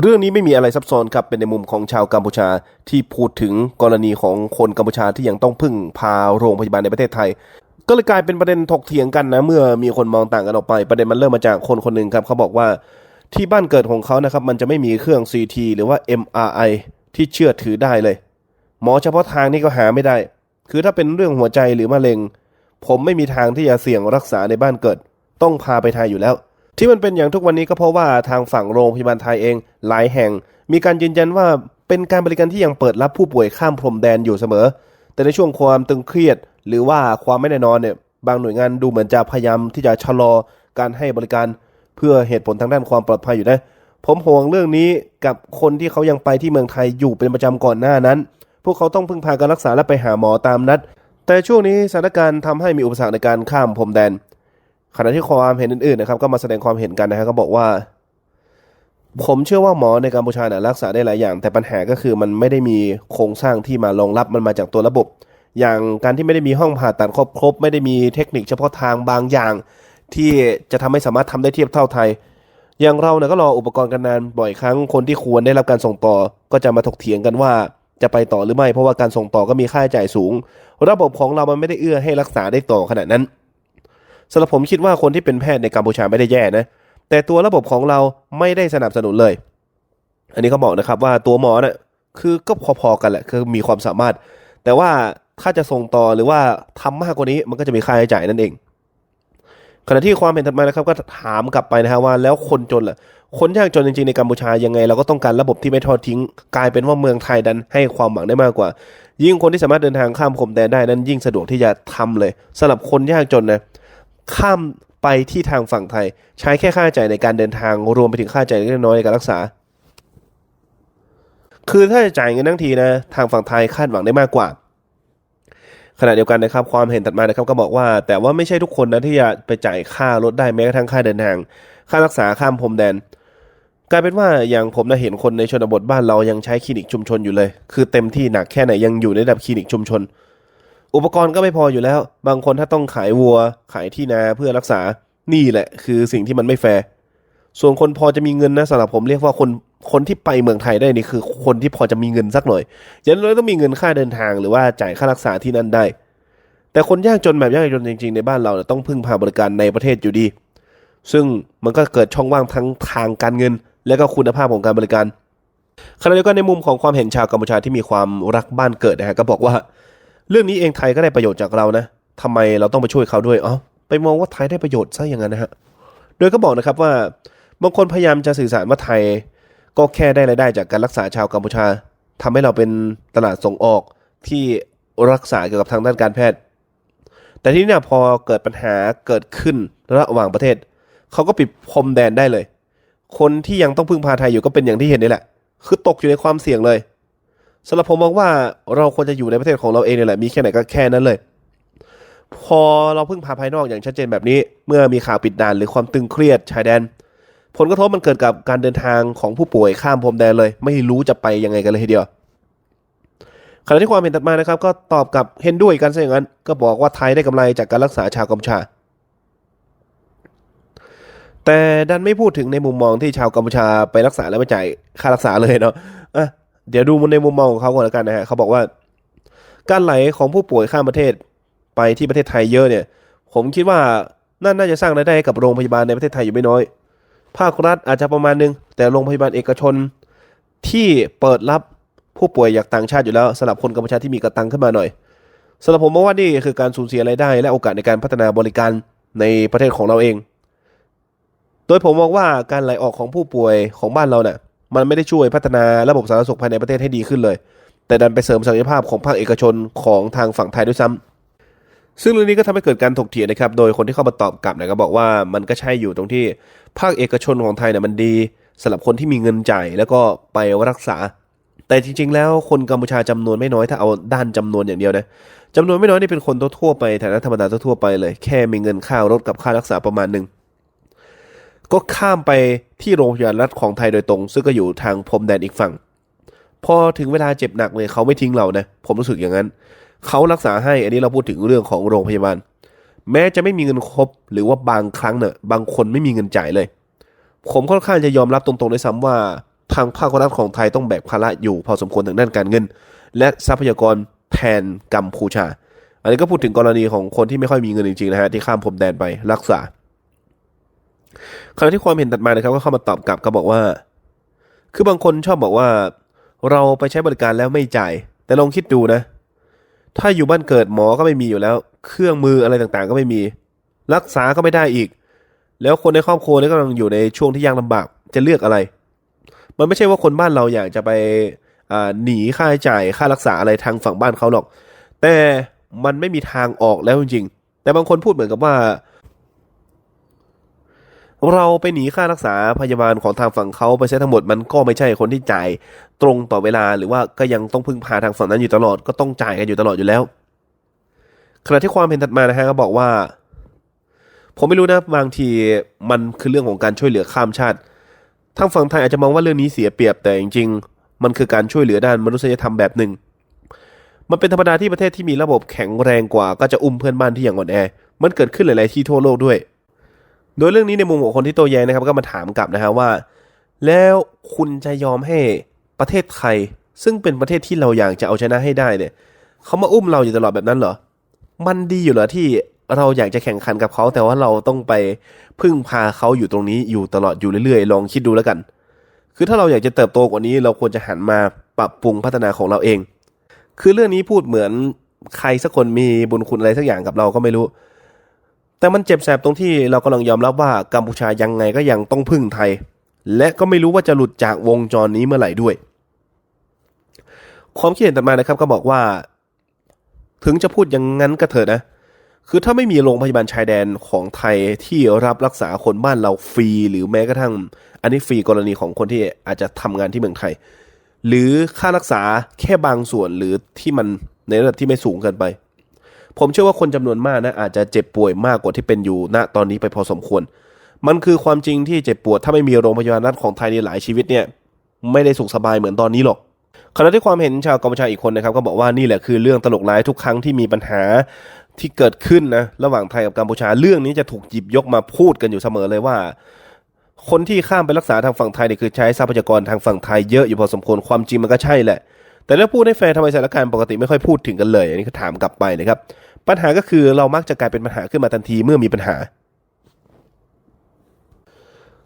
เรื่องนี้ไม่มีอะไรซับซ้อนครับ เป็นในมุมของชาวกัมพูชาที่พูดถึงกรณีของคนกัมพูชาที่ยังต้องพึ่งพาโรงพยาบาลในประเทศไทย ก็เลยกลายเป็นประเด็นถกเถียงกันนะ เมื่อมีคนมองต่างกันออกไปประเด็นมันเริ่มมาจากคนคนหนึ่งครับเขาบอกว่าที่บ้านเกิดของเขานะครับมันจะไม่มีเครื่อง CT หรือว่า MRI ที่เชื่อถือได้เลย หมอเฉพาะทางนี่ก็หาไม่ได้ คือถ้าเป็นเรื่องหัวใจหรือมะเร็ง ผมไม่มีทางที่จะเสี่ยงรักษาในบ้านเกิด ต้องพาไปไทยอยู่แล้ว ที่มันเป็นอย่างทุกวันนี้ก็เพราะว่าทางฝั่งโรงพยาบาลไทยเองหลายแห่ง มีการยืนยันว่าเป็นการบริการที่ยังเปิดรับผู้ป่วยข้ามพรมแดนอยู่เสมอ แต่ในช่วงความตึงเครียด หรือว่าความไม่แน่นอนเนี่ยบางหน่วยงานดูเหมือนจะพยายามที่จะชะลอการให้บริการเพื่อเหตุผลทางด้านความปลอดภัยอยู่นะ ผมห่วงเรื่องนี้กับคนที่เขายังไปที่เมืองไทยอยู่เป็นประจำก่อนหน้านั้น พวกเขาต้องพึ่งพาการรักษาและไปหาหมอตามนัด แต่ช่วงนี้สถานการณ์ทำให้มีอุปสรรคในการข้ามพรมแดน ขณะที่ความเห็นอื่นๆนะครับ ก็มาแสดงความเห็นกันนะฮะก็บอกว่า ผมเชื่อว่าหมอในกัมพูชาเนี่ยรักษาได้หลายอย่าง แต่ปัญหาก็คือมันไม่ได้มีโครงสร้างที่มารองรับมันมาจากตัวระบบ อย่างการที่ไม่ได้มีห้องผ่าตัดครบครบ ไม่ได้มีเทคนิคเฉพาะทางบางอย่าง ที่จะทำให้สามารถทำได้เทียบเท่าไทย อย่างเราเนี่ยก็รออุปกรณ์กันนานบ่อยครั้งคนที่ควรได้รับการส่งต่อ ก็จะมาถกเถียงกันว่าจะไปต่อหรือไม่เพราะว่าการส่งต่อก็มีค่าใช้จ่ายสูง ระบบของเรามันไม่ได้เอื้อให้รักษาได้ต่อขนาดนั้น สำหรับผมคิดว่าคนที่เป็นแพทย์ในกัมพูชาไม่ได้แย่นะ แต่ตัวระบบของเราไม่ได้สนับสนุนเลย อันนี้เขาบอกนะครับว่าตัวหมอเนี่ยคือก็พอๆกันแหละคือมีความสามารถ แต่ว่าถ้าจะส่งต่อหรือว่าทำมากกว่านี้มันก็จะมีค่าใช้จ่ายนั่นเอง ขณะที่ความเห็นถัดมานะครับก็ถามกลับไปนะฮะว่าแล้วคนจนล่ะ คนยากจนจริงๆในกัมพูชายังไง เราก็ต้องการระบบที่ไม่ทอดทิ้ง กลายเป็นว่าเมืองไทยดันให้ความหวังได้มากกว่า ยิ่งคนที่สามารถเดินทางข้ามพรมแดนได้นั้นยิ่งสะดวกที่จะทำเลยสำหรับคนยากจนนะ ข้ามไปที่ทางฝั่งไทย ใช้แค่ค่าใช้จ่ายในการเดินทางรวมไปถึงค่าใช้จ่ายเล็กน้อยในการรักษา คือถ้าจะจ่ายเงินทั้งทีนะ ทางฝั่งไทยคาดหวังได้มากกว่า ขณะเดียวกันนะครับความเห็นถัดมานะครับก็บอกว่า แต่ว่าไม่ใช่ทุกคนนะที่จะไปจ่ายค่ารถได้แม้กระทั่งค่าเดินทาง ค่ารักษาข้ามพรมแดนกลายเป็นว่าอย่างผมนะเห็นคนในชนบทบ้านเรายังใช้คลินิกชุมชนอยู่เลย คือเต็มที่หนักแค่ไหนยังอยู่ในระดับคลินิกชุมชน อุปกรณ์ก็ไม่พออยู่แล้ว บางคนถ้าต้องขายวัว ขายที่นาเพื่อรักษา นี่แหละ คือสิ่งที่มันไม่แฟร์ ส่วนคนพอจะมีเงินนะสำหรับผมเรียกว่าคน คนที่ไปเมืองไทยได้นี่คือ คนที่พอจะมีเงินสักหน่อยอย่างน้อยต้องมีเงินค่าเดินทางหรือว่าจ่ายค่ารักษาที่นั่นได้ แต่คนยากจนแบบยากจนจริง ๆ ในบ้านเราต้องพึ่งพาบริการในประเทศอยู่ดี ซึ่งมันก็เกิดช่องว่างทั้งทางการเงิน และก็คุณภาพของการบริการขณะเดียวกันในมุมของความเห็นชาวกัมพูชาที่มีความรักบ้านเกิดนะฮะก็บอกว่า เรื่องนี้เองไทยก็ได้ประโยชน์จากเรานะทำไมเราต้องไปช่วยเขาด้วยอ๋อไปมองว่าไทยได้ประโยชน์ซะอย่างนั้นนะฮะ โดยก็บอกนะครับว่า บางคนพยายามจะสื่อสารว่าไทย ก็แค่ได้รายได้จากการรักษาชาวกัมพูชาทำให้เราเป็นตลาดส่งออกที่รักษาเกี่ยวกับทางด้านการแพทย์ แต่ที่นี่พอเกิดปัญหาเกิดขึ้นระหว่างประเทศ เขาก็ปิดพรมแดนได้เลย คนที่ยังต้องพึ่งพาไทยอยู่ก็เป็นอย่างที่เห็นนี่แหละ คือตกอยู่ในความเสี่ยงเลย สำหรับผมมองว่าเราควรจะอยู่ในประเทศของเราเองเนี่ยแหละมีแค่ไหนก็แค่นั้นเลย พอเราพึ่งพาภายนอกอย่างชัดเจนแบบนี้ เมื่อมีข่าวปิดด่านหรือความตึงเครียดชายแดน ผลกระทบมันเกิดกับการเดินทางของผู้ป่วยข้ามพรมแดนเลย ไม่รู้จะไปยังไงกันเลยทีเดียวขณะที่ความเห็นถัดมานะครับ ก็ตอบกับเห็นด้วยกันซะอย่างนั้น ก็บอกว่าไทยได้กำไรจากการรักษาชาวกัมพูชา แต่ดันไม่พูดถึงในมุมมองที่ชาวกัมพูชาไปรักษาแล้วไม่จ่ายค่ารักษาเลยเนาะะ เดี๋ยวดูมันในมุมมองของเขาก่อนแล้วกันนะฮะเขาบอกว่า การไหลของผู้ป่วยข้ามประเทศไปที่ประเทศไทยเยอะเนี่ย ผมคิดว่านั่นน่าจะสร้างรายได้ให้กับโรงพยาบาลในประเทศไทยอยู่ไม่น้อย ภาครัฐอาจจะประมาณนึง แต่โรงพยาบาลเอกชน ที่เปิดรับผู้ป่วยจากต่างชาติอยู่แล้วสำหรับคนกัมพูชาที่มีกระตังขึ้นมาหน่อยสำหรับผมมองว่านี่คือการสูญเสียรายได้ และโอกาสในการพัฒนาบริการในประเทศของเราเอง โดยผมมองว่าการไหลออกของผู้ป่วยของบ้านเราเนี่ย มันไม่ได้ช่วยพัฒนาระบบสาธารณสุขภายในประเทศให้ดีขึ้นเลย แต่ดันไปเสริมศักยภาพของภาคเอกชนของทางฝั่งไทยด้วยซ้ำซึ่งเรื่องนี้ก็ทำให้เกิดการถกเถียงนะครับ โดยคนที่เข้ามาตอบกลับเนี่ยก็บอกว่ามันก็ใช่อยู่ตรงที่ภาคเอกชนของไทยเนี่ยมันดีสำหรับคนที่มีเงินจ่ายแล้วก็ไปรักษา แต่จริง ๆ แล้วคนกัมพูชาจำนวนไม่น้อยถ้าเอาด้านจำนวนอย่างเดียวนะจำนวนไม่น้อยนี่เป็นคนทั่วๆไปฐานะธรรมดาทั่วๆไปเลย แค่มีเงินค่ารถกับค่ารักษาประมาณหนึ่ง ก็ข้ามไปที่โรงพยาบาลรัฐของไทยโดยตรง ซึ่งก็อยู่ทางพรมแดนอีกฝั่ง พอถึงเวลาเจ็บหนักเลยเขาไม่ทิ้งเรานะ ผมรู้สึกอย่างนั้น เขารักษาให้อันนี้เราพูดถึงเรื่องของโรงพยาบาล แม้จะไม่มีเงินครบ หรือว่าบางครั้งเนี่ยบางคนไม่มีเงินจ่ายเลย ผมค่อนข้างจะยอมรับตรงๆด้วยซ้ำว่า ทางภาครัฐของไทยต้องแบกภาระอยู่พอสมควรทางด้านการเงิน และทรัพยากรแทนกัมพูชา อันนี้ก็พูดถึงกรณีของคนที่ไม่ค่อยมีเงินจริงๆนะฮะที่ข้ามพรมแดนไปรักษา ขณะที่ความเห็นถัดมานะครับก็เข้ามาตอบกลับก็บอกว่า คือบางคนชอบบอกว่า เราไปใช้บริการแล้วไม่จ่าย แต่ลองคิดดูนะ ถ้าอยู่บ้านเกิดหมอก็ไม่มีอยู่แล้ว เครื่องมืออะไรต่างๆ ก็ไม่มี รักษาก็ไม่ได้อีก แล้วคนในครอบครัวนี่กำลังอยู่ในช่วงที่ยากลำบากจะเลือกอะไร มันไม่ใช่ว่าคนบ้านเราอยากจะไปหนีค่าใช้จ่ายค่ารักษาอะไรทางฝั่งบ้านเขาหรอก แต่มันไม่มีทางออกแล้วจริงๆแต่บางคนพูดเหมือนกับว่า เราไปหนีค่ารักษาพยาบาลของทางฝั่งเขาไปใช้ทั้งหมดมันก็ไม่ใช่คนที่จ่ายตรงต่อเวลาหรือว่าก็ยังต้องพึ่งพาทางฝั่งนั้นอยู่ตลอดก็ต้องจ่ายกันอยู่ตลอดอยู่แล้วขณะที่ความเห็นถัดมานะฮะก็บอกว่า ผมไม่รู้นะบางทีมันคือเรื่องของการช่วยเหลือข้ามชาติทางฝั่งไทยอาจจะมองว่าเรื่องนี้เสียเปรียบแต่จริงๆ มันคือการช่วยเหลือด้านมนุษยธรรมแบบหนึ่ง มันเป็นธรรมดาที่ประเทศที่มีระบบแข็งแรงกว่า ก็จะอุ้มเพื่อนบ้านที่อย่างอ่อนแอ มันเกิดขึ้นหลายๆที่ทั่วโลกด้วย โดยเรื่องนี้ในมุมของคนที่โตแย้งนะครับก็มาถามกลับนะฮะว่า แล้วคุณจะยอมให้ประเทศไทย ซึ่งเป็นประเทศที่เราอยากจะเอาชนะให้ได้เนี่ยเขามาอุ้มเราอยู่ตลอดแบบนั้นเหรอ มันดีอยู่เหรอที่เราอยากจะแข่งขันกับเขา แต่ว่าเราต้องไปพึ่งพาเขาอยู่ตรงนี้อยู่ตลอดอยู่เรื่อยๆ ลองคิดดูแล้วกัน คือถ้าเราอยากจะเติบโตกว่านี้เราควรจะหันมาปรับปรุงพัฒนาของเราเอง คือเรื่องนี้พูดเหมือนใครสักคนมีบุญคุณอะไรสักอย่างกับเราก็ไม่รู้ แต่มันเจ็บแสบตรงที่เรากำลังยอมรับว่ากัมพูชายังไงก็ยังต้องพึ่งไทย และก็ไม่รู้ว่าจะหลุดจากวงจรนี้เมื่อไหร่ด้วย ความคิดเห็นต่อมานะครับก็บอกว่า ถึงจะพูดอย่างนั้นก็เถอะนะ คือถ้าไม่มีโรงพยาบาลชายแดนของไทยที่รับรักษาคนบ้านเราฟรี หรือแม้กระทั่ง อันนี้ฟรีกรณีของคนที่อาจจะทำงานที่เมืองไทย หรือค่ารักษาแค่บางส่วนหรือที่มันในระดับที่ไม่สูงเกินไป ผมเชื่อว่าคนจำนวนมากนะอาจจะเจ็บป่วยมากกว่าที่เป็นอยู่ณตอนนี้ไปพอสมควร มันคือความจริงที่เจ็บปวดถ้าไม่มีโรงพยาบาลรัฐของไทยในหลายชีวิตเนี่ยไม่ได้สุขสบายเหมือนตอนนี้หรอกขณะที่ความเห็นชาวกัมพูชาอีกคนนะครับก็บอกว่านี่แหละคือเรื่องตลกร้ายทุกครั้งที่มีปัญหาที่เกิดขึ้นนะระหว่างไทยกับกัมพูชาเรื่องนี้จะถูกหยิบยกมาพูดกันอยู่เสมอเลยว่า คนที่ข้ามไปรักษาทางฝั่งไทยเนี่ยคือใช้ทรัพยากรทางฝั่งไทยเยอะอยู่พอสมควรความจริงมันก็ใช่แหละ แต่ถ้าพูดให้แฟร์ทำไมสถานการณ์ปกติไม่ค่อยพูดถึงกันเลย อันนี้ก็ถามกลับไปนะครับ ปัญหาก็คือเรามักจะกลายเป็นปัญหาขึ้นมาทันทีเมื่อมีปัญหา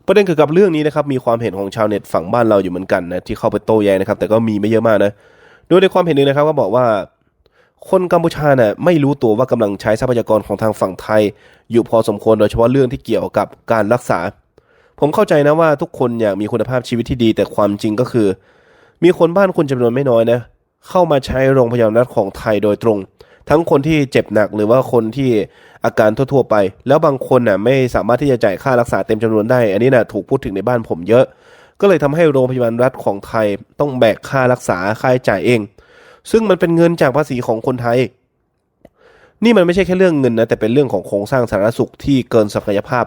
ประเด็นเกี่ยวกับเรื่องนี้นะครับมีความเห็นของชาวเน็ตฝั่งบ้านเราอยู่เหมือนกันนะที่เข้าไปโต้แย้งนะครับ แต่ก็มีไม่เยอะมากนะโดยในความเห็นหนึ่งนะครับก็บอกว่าคนกัมพูชาเนี่ยไม่รู้ตัวว่ากำลังใช้ทรัพยากรของทางฝั่งไทย อยู่พอสมควรโดยเฉพาะเรื่องที่เกี่ยวกับการรักษา ผมเข้าใจนะว่าทุกคนอยากมีคุณภาพชีวิตที่ดี แต่ความจริงก็คือ มีคนบ้านคุณจำนวนไม่น้อยนะเข้ามาใช้โรงพยาบาลรัฐของไทยโดยตรง ทั้งคนที่เจ็บหนักหรือว่าคนที่อาการทั่วๆไป แล้วบางคนน่ะไม่สามารถที่จะจ่ายค่ารักษาเต็มจำนวนได้ อันนี้น่ะถูกพูดถึงในบ้านผมเยอะ ก็เลยทำให้โรงพยาบาลรัฐของไทยต้องแบกค่ารักษาค่าใช้จ่ายเอง ซึ่งมันเป็นเงินจากภาษีของคนไทย นี่มันไม่ใช่แค่เรื่องเงินนะแต่เป็นเรื่องของโครงสร้างสาธารณสุขที่เกินศักยภาพ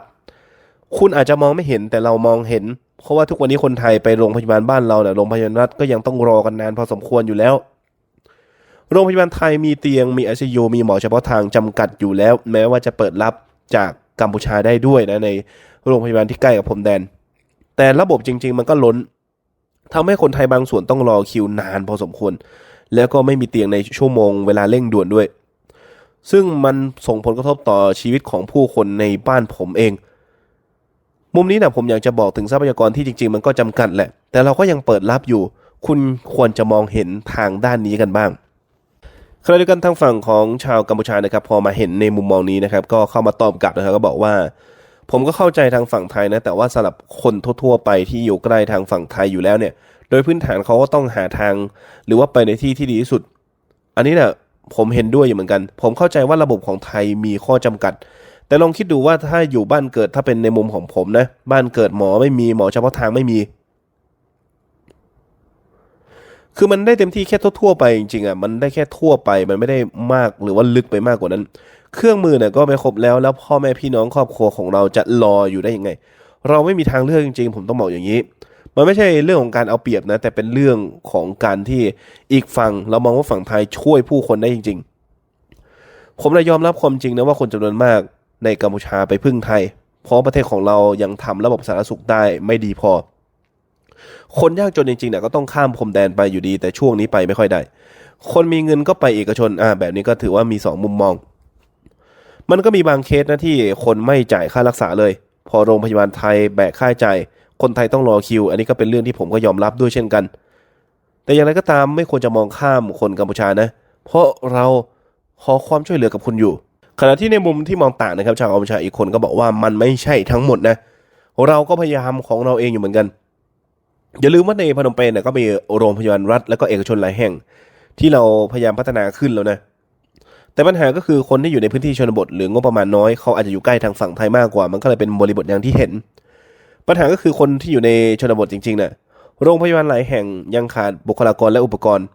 คุณอาจจะมองไม่เห็นแต่เรามองเห็น เพราะว่าทุกวันนี้คนไทยไปโรงพยาบาลบ้านเราเนี่ยโรงพยาบาลรัฐก็ยังต้องรอกันนานพอสมควรอยู่แล้ว โรงพยาบาลไทยมีเตียงมีไอซียูมีหมอเฉพาะทางจำกัดอยู่แล้ว แม้ว่าจะเปิดรับจากกัมพูชาได้ด้วยนะในโรงพยาบาลที่ใกล้กับพรมแดน แต่ระบบจริง ๆ มันก็ล้นทำให้คนไทยบางส่วนต้องรอคิวนานพอสมควร แล้วก็ไม่มีเตียงในชั่วโมงเวลาเร่งด่วนด้วย ซึ่งมันส่งผลกระทบต่อชีวิตของผู้คนในบ้านผมเอง มุมนี้นะผมอยากจะบอกถึงทรัพยากรที่จริง ๆ มันก็จำกัดแหละ แต่เราก็ยังเปิดรับอยู่ คุณควรจะมองเห็นทางด้านนี้กันบ้างขณะเดียวกันทางฝั่งของชาวกัมพูชานะครับ พอมาเห็นในมุมมองนี้นะครับ ก็เข้ามาตอบกลับนะครับ ก็บอกว่า ผมก็เข้าใจทางฝั่งไทยนะ แต่ว่าสำหรับคนทั่ว ๆ ไปที่อยู่ใกล้ทางฝั่งไทยอยู่แล้วเนี่ย โดยพื้นฐานเขาก็ต้องหาทาง หรือว่าไปในที่ที่ดีที่สุด อันนี้นี่ยผมเห็นด้วยอยู่เหมือนกัน ผมเข้าใจว่าระบบของไทยมีข้อจำกัด แต่ลองคิดดูว่าถ้าอยู่บ้านเกิดถ้าเป็นในมุมของผมนะ บ้านเกิดหมอไม่มีหมอเฉพาะทางไม่มี คือมันได้เต็มที่แค่ทั่วๆไปจริงๆอะมันได้แค่ทั่วไปมันไม่ได้มากหรือว่าลึกไปมากกว่านั้น เครื่องมือเนี่ยก็ไม่ครบแล้วแล้วพ่อแม่พี่น้องครอบครัวของเราจะรออยู่ได้ยังไง เราไม่มีทางเลือกจริง ๆ ผมต้องบอกอย่างนี้มันไม่ใช่เรื่องของการเอาเปรียบนะ แต่เป็นเรื่องของการที่อีกฝั่งเรามองว่าฝั่งไทยช่วยผู้คนได้จริง ๆ ผมเลยยอมรับความจริงนะว่าคนจำนวนมาก ในกัมพูชาไปพึ่งไทย เพราะประเทศของเรายังทำระบบสาธารณสุขได้ไม่ดีพอ คนยากจนจริงๆเนี่ยก็ต้องข้ามพรมแดนไปอยู่ดี แต่ช่วงนี้ไปไม่ค่อยได้ คนมีเงินก็ไปเอกชนอ่าแบบนี้ก็ถือว่ามีสองมุมมอง มันก็มีบางเคสนะที่คนไม่จ่ายค่ารักษาเลย พอโรงพยาบาลไทยแบกค่าใช้จ่ายคนไทยต้องรอคิว อันนี้ก็เป็นเรื่องที่ผมก็ยอมรับด้วยเช่นกัน แต่อย่างไรก็ตามไม่ควรจะมองข้ามคนกัมพูชานะ เพราะเราขอความช่วยเหลือกับคุณอยู่ ขณะที่ในมุมที่มองต่างนะครับชาวกัมชาอีกคนก็บอกว่ามันไม่ใช่ทั้งหมดนะเราก็พยายามของเราเองอยู่เหมือนกัน อย่าลืมว่าในพนมเปญเนี่ยก็มีโรงพยาบาลรัฐ และก็เอกชนหลายแห่ง ที่เราพยายามพัฒนาขึ้นแล้วนะแต่ปัญหาก็คือคนที่อยู่ในพื้นที่ชนบทหรืองบประมาณน้อยเขาอาจจะอยู่ใกล้ทางฝั่งไทยมากกว่า มันก็เลยเป็นบริบทอย่างที่เห็น ปัญหาก็คือคนที่อยู่ในชนบทจริงๆนี่ยโรงพยาบาลหลายแห่งยังขาดบุคลากรและอุปกรณ์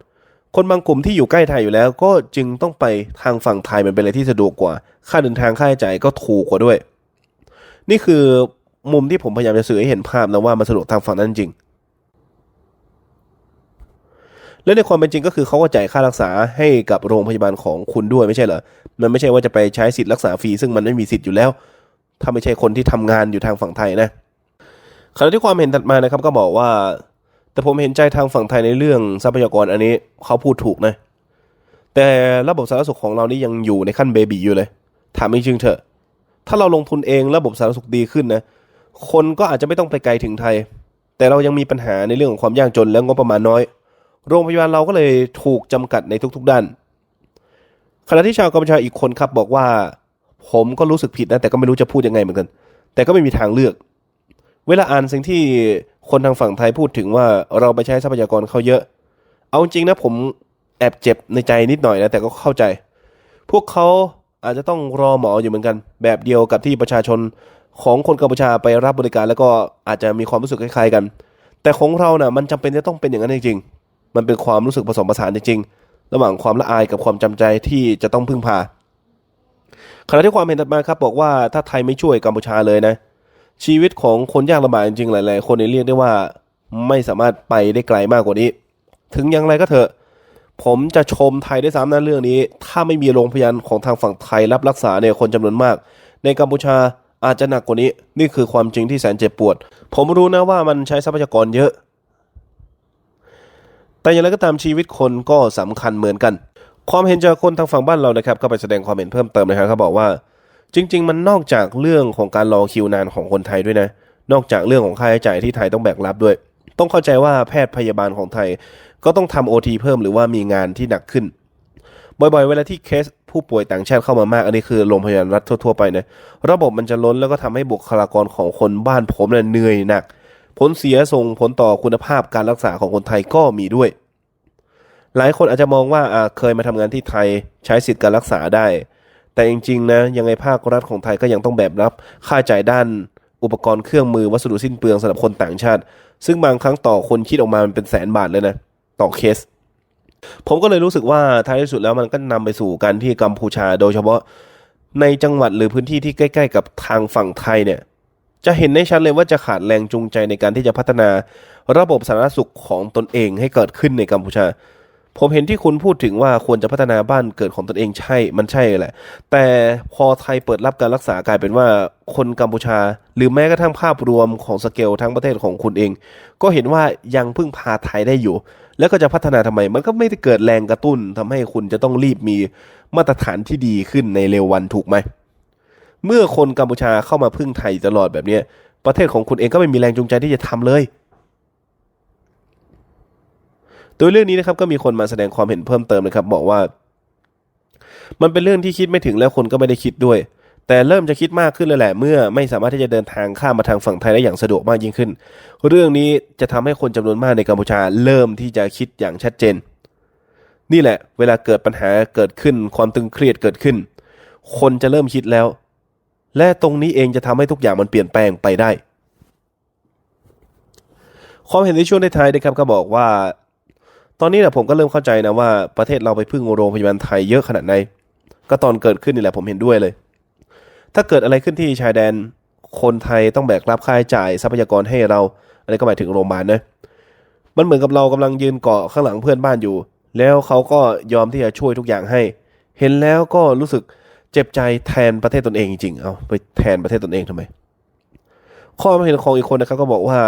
คนบางกลุ่มที่อยู่ใกล้ไทยอยู่แล้ว ก็จึงต้องไปทางฝั่งไทยมันเป็นอะไรที่สะดวกกว่า ค่าเดินทางค่าใช้จ่ายก็ถูกกว่าด้วย นี่คือมุมที่ผมพยายามจะสื่อให้เห็นภาพนะว่ามันสะดวกทางฝั่งนั้นจริง และในความเป็นจริงก็คือเขาก็จ่ายค่ารักษาให้กับโรงพยาบาลของคุณด้วยไม่ใช่เหรอ มันไม่ใช่ว่าจะไปใช้สิทธิ์รักษาฟรีซึ่งมันไม่มีสิทธิ์อยู่แล้ว ถ้าไม่ใช่คนที่ทำงานอยู่ทางฝั่งไทยนะขณะที่ความเห็นถัดมานะครับก็บอกว่า แต่ผมเห็นใจทางฝั่งไทยในเรื่องทรัพยากรอันนี้เขาพูดถูกนะ แต่ระบบสาธารณสุขของเรานี่ยังอยู่ในขั้นเบบีอยู่เลยถามจริงๆเถอะ ถ้าเราลงทุนเองระบบสาธารณสุขดีขึ้นนะ คนก็อาจจะไม่ต้องไปไกลถึงไทย แต่เรายังมีปัญหาในเรื่องของความยากจนและงบประมาณน้อย โรงพยาบาลเราก็เลยถูกจำกัดในทุกๆด้าน ขณะที่ชาวกัมพูชาอีกคนครับบอกว่า ผมก็รู้สึกผิดนะแต่ก็ไม่รู้จะพูดยังไงเหมือนกัน แต่ก็ไม่มีทางเลือก เวลาอ่านสิ่งที่ คนทางฝั่งไทยพูดถึงว่าเราไปใช้ทรัพยากรเขาเยอะ เอาจริงนะผมแอบเจ็บในใจนิดหน่อยนะแต่ก็เข้าใจ พวกเขาอาจจะต้องรอหมออยู่เหมือนกัน แบบเดียวกับที่ประชาชนของคนกัมพูชาไปรับบริการ แล้วก็อาจจะมีความรู้สึกคล้ายๆกัน แต่ของเรานะ่ะมันจำเป็นจะต้องเป็นอย่างนั้นจริงๆมันเป็นความรู้สึกผสมผสานจริงๆระหว่างความละอายกับความจำใจที่จะต้องพึ่งพาขณะที่ความเห็นถัดมาครับบอกว่าถ้าไทยไม่ช่วยกัมพูชาเลยนะ ชีวิตของคนยากลำบากจริงๆหลาย ๆ คนเนี่ยเรียกได้ว่าไม่สามารถไปได้ไกลมากกว่านี้ ถึงอย่างไรก็เถอะ ผมจะชมไทยได้วยซ้ำนะเรื่องนี้ ถ้าไม่มีโรงพยาบาลของทางฝั่งไทยรับรักษาเนี่ยคนจำนวนมาก ในกัมพูชาอาจจะหนักกว่านี้ นี่คือความจริงที่แสนเจ็บปวด ผมรู้นะว่ามันใช้ทรัพยากรเยอะ แต่อย่างไรก็ตามชีวิตคนก็สำคัญเหมือนกัน ความเห็นจากคนทางฝั่งบ้านเรานะครับ ก็ไปแสดงความเห็นเพิ่มเติมนะครับเขาบอกว่า จริง ๆ มันนอกจากเรื่องของการรอคิวนานของคนไทยด้วยนะ นอกจากเรื่องของค่าใช้จ่ายที่ไทยต้องแบกรับด้วย ต้องเข้าใจว่าแพทย์พยาบาลของไทย ก็ต้องทำโอทีเพิ่มหรือว่ามีงานที่หนักขึ้น บ่อยๆ เวลาที่เคสผู้ป่วยต่างชาติเข้ามามาก อันนี้คือโรงพยาบาลรัฐทั่วๆไปนะระบบมันจะล้นแล้วก็ทำให้บุคลากรของคนบ้านผมเนี่ยเหนื่อยหนัก ผลเสียส่งผลต่อคุณภาพการรักษาของคนไทยก็มีด้วย หลายคนอาจจะมองว่าอ่าเคยมาทำงานที่ไทยใช้สิทธิ์การรักษาได้ แต่จริงๆนะยังไงภาครัฐของไทยก็ยังต้องแบกรับ ค่าจ่ายด้านอุปกรณ์เครื่องมือวัสดุสิ้นเปลืองสำหรับคนต่างชาติ ซึ่งบางครั้งต่อคนคิดออกมามันเป็นแสนบาทเลยนะ ต่อเคส ผมก็เลยรู้สึกว่าท้ายที่สุดแล้วมันก็นำไปสู่การที่กัมพูชา โดยเฉพาะในจังหวัดหรือพื้นที่ที่ใกล้ ๆ กับทางฝั่งไทยเนี่ย จะเห็นได้ชัดเลยว่าจะขาดแรงจูงใจในการที่จะพัฒนาระบบสาธารณสุขของตนเองให้เกิดขึ้นในกัมพูชา ผมเห็นที่คุณพูดถึงว่าควรจะพัฒนาบ้านเกิดของตนเองใช่ มันใช่แหละ แต่พอไทยเปิดรับการรักษากลายเป็นว่าคนกัมพูชา หรือแม้กระทั่งภาพรวมของสเกลทั้งประเทศของคุณเอง ก็เห็นว่ายังพึ่งพาไทยได้อยู่ แล้วก็จะพัฒนาทำไม มันก็ไม่ได้เกิดแรงกระตุ้นทำให้คุณจะต้องรีบมีมาตรฐานที่ดีขึ้นในเร็ววันถูกไหม เมื่อคนกัมพูชาเข้ามาพึ่งไทยตลอดแบบนี้ประเทศของคุณเองก็ไม่มีแรงจูงใจที่จะทำเลย โดยเรื่องนี้นะครับก็มีคนมาแสดงความเห็นเพิ่มเติมนะครับบอกว่า มันเป็นเรื่องที่คิดไม่ถึงแล้วคนก็ไม่ได้คิดด้วย แต่เริ่มจะคิดมากขึ้นเลยแหละ เมื่อไม่สามารถที่จะเดินทางข้ามมาทางฝั่งไทยได้อย่างสะดวกมากยิ่งขึ้น เรื่องนี้จะทำให้คนจำนวนมากในกัมพูชา เริ่มที่จะคิดอย่างชัดเจน นี่แหละ เวลาเกิดปัญหาเกิดขึ้น ความตึงเครียดเกิดขึ้น คนจะเริ่มคิดแล้ว และตรงนี้เองจะทำให้ทุกอย่างมันเปลี่ยนแปลงไปได้ความเห็นในช่วงท้ายๆนะครับก็บอกว่า ตอนนี้นะผมก็เริ่มเข้าใจนะว่าประเทศเราไปพึ่งโรงพยาบาลไทยเยอะขนาดไหนก็ตอนเกิดขึ้นนี่แหละผมเห็นด้วยเลย ถ้าเกิดอะไรขึ้นที่ชายแดน คนไทยต้องแบกรับค่าใช้จ่ายทรัพยากรให้เราอันนี้ก็หมายถึงโรงพยาบาลนะมันเหมือนกับเรากำลังยืนเกาะข้างหลังเพื่อนบ้านอยู่ แล้วเขาก็ยอมที่จะช่วยทุกอย่างให้ เห็นแล้วก็รู้สึกเจ็บใจแทนประเทศตนเองจริงๆเอาไปแทนประเทศตนเองทำไมข้อมาเห็นของอีกคนนะครับก็บอกว่า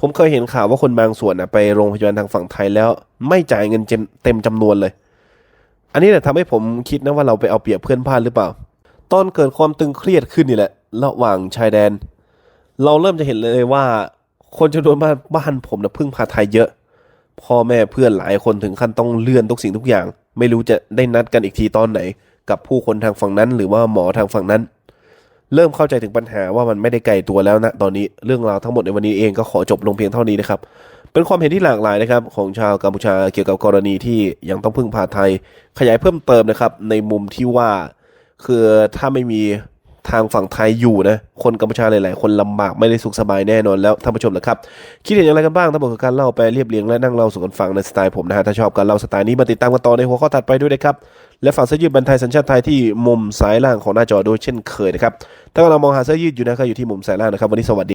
ผมเคยเห็นข่าวว่าคนบางส่วนนะไปโรงพยาบาลทางฝั่งไทยแล้ว ไม่จ่ายเงินเต็มจำนวนเลย อันนี้แหละทำให้ผมคิดนะว่าเราไปเอาเปรียบเพื่อนบ้านหรือเปล่า ตอนเกิดความตึงเครียดขึ้นนี่แหละ ระหว่างชายแดน เราเริ่มจะเห็นเลยว่า คนจำนวนมากบ้านผมนะพึ่งพาไทยเยอะ พ่อแม่เพื่อนหลายคนถึงขั้นต้องเลื่อนทุกสิ่งทุกอย่าง ไม่รู้จะได้นัดกันอีกทีตอนไหน กับผู้คนทางฝั่งนั้น หรือว่าหมอทางฝั่งนั้น เริ่มเข้าใจถึงปัญหาว่ามันไม่ได้ไกลตัวแล้วนะตอนนี้เรื่องราวทั้งหมดในวันนี้เองก็ขอจบลงเพียงเท่านี้นะครับเป็นความเห็นที่หลากหลายนะครับของชาวกัมพูชาเกี่ยวกับกรณีที่ยังต้องพึ่งพาไทย ขยายเพิ่มเติมนะครับในมุมที่ว่าคือถ้าไม่มี ทางฝั่งไทยอยู่นะ คนกัมพูชาหลายๆ คนลำบากไม่ได้สุขสบายแน่นอนแล้วท่านผู้ชมนะครับ คิดเห็นอย่างไรกันบ้างทั้งหมดกับการเล่าไปเรียบเรียงและนั่งเล่าสู่กันฟังในสไตล์ผมนะฮะถ้าชอบการเล่าสไตล์นี้มาติดตามกันต่อในหัวข้อถัดไปด้วยนะครับและฝากเสื้อยืดบรรทายสัญชาติไทยที่มุมซ้ายล่างของหน้าจอด้วยเช่นเคยนะครับถ้ากำลังมองหาเสื้อยืดอยู่นะครับอยู่ที่มุมซ้ายล่างนะครับวันนี้สวัสดี